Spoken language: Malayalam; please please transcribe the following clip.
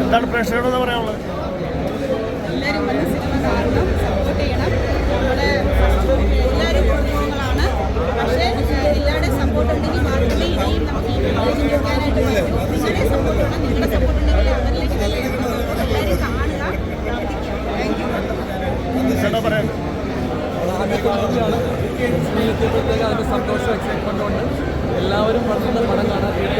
എന്താണ് പ്രേക്ഷകരോട് പറയാനുള്ളത്? സിനിമ കാണണം സപ്പോർട്ട് ചെയ്യണം. നമ്മുടെ എല്ലാവരും കുടുംബങ്ങളാണ് പക്ഷേ സപ്പോർട്ട് ഉണ്ടെങ്കിൽ മാത്രമേ നമുക്ക് ഈ നിങ്ങളുടെ സപ്പോർട്ട് നിങ്ങളുടെ സപ്പോർട്ട് ഉണ്ടെങ്കിൽ സ്നേഹത്തിൽപ്പെട്ടേക്ക് അതിന്റെ സന്തോഷം എക്സൈറ്റ്മെന്റ് ഉണ്ട് എല്ലാവരും വന്ന് പടം കാണാൻ വീട്ടിൽ പടം കാണാൻ